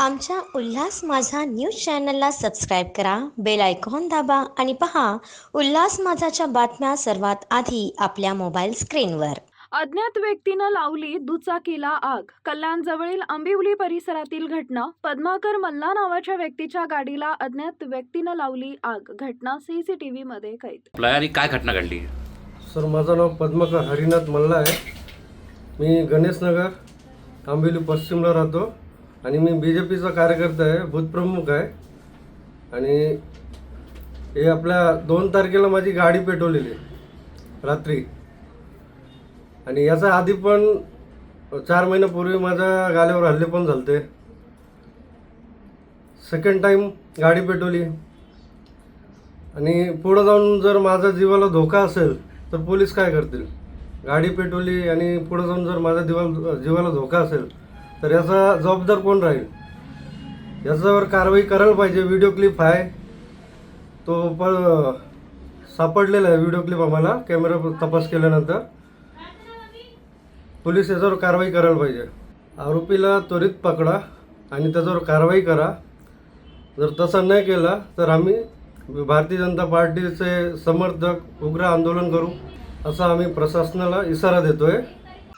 आमच्या उल्हास माझा न्यूज चॅनलला सबस्क्राईब करा बेल आयकॉन दाबा आणि पहा उल्हास माझाच्या बातम्या सर्वात आधी आपल्या मोबाईल स्क्रीनवर. अज्ञात व्यक्तीनं लावली दुचाकीला आग. कल्याणजवळील आंबिवली परिसरातील घटना पद्माकर मल्ला नावाच्या व्यक्तीच्या गाडीला अज्ञात व्यक्तीनं लावली आग. घटना सीसीटीव्ही मध्ये कैद. आपल्या आणि काय घटना घडली? सर माझं नाव पद्माकर हरिनाथ मल्ला आहे. मी गणेशनगर आंबिवली पश्चिमला राहतो. आणि मी बी जे पीचा कार्यकर्ता आहे भूतप्रमुख आहे. आणि हे आपल्या दोन तारखेला माझी गाडी पेटवलेली आहे रात्री. आणि याचा आधी पण चार महिन्यापूर्वी माझ्या गाल्यावर हल्ले पण झालते. सेकंड टाईम गाडी पेटवली. आणि पुढं जाऊन जर माझ्या जीवाला धोका असेल तर पोलीस काय करतील? गाडी पेटवली आणि पुढं जाऊन जर माझ्या जीवाला जीवाला धोका असेल तर याचा जबाबदार कोण राहील? याच्यावर कारवाई करायला पाहिजे. व्हिडिओ क्लिप आहे. तो पण सापडलेला आहे व्हिडिओ क्लिप आम्हाला. कॅमेरा तपास केल्यानंतर. पोलीस याच्यावर कारवाई करायला पाहिजे. आरोपीला त्वरित पकडा आणि त्याच्यावर कारवाई करा. जर तसं नाही केला तर आम्ही भारतीय जनता पार्टीचे समर्थक उग्र आंदोलन करू असा आम्ही प्रशासनाला इशारा देतो आहे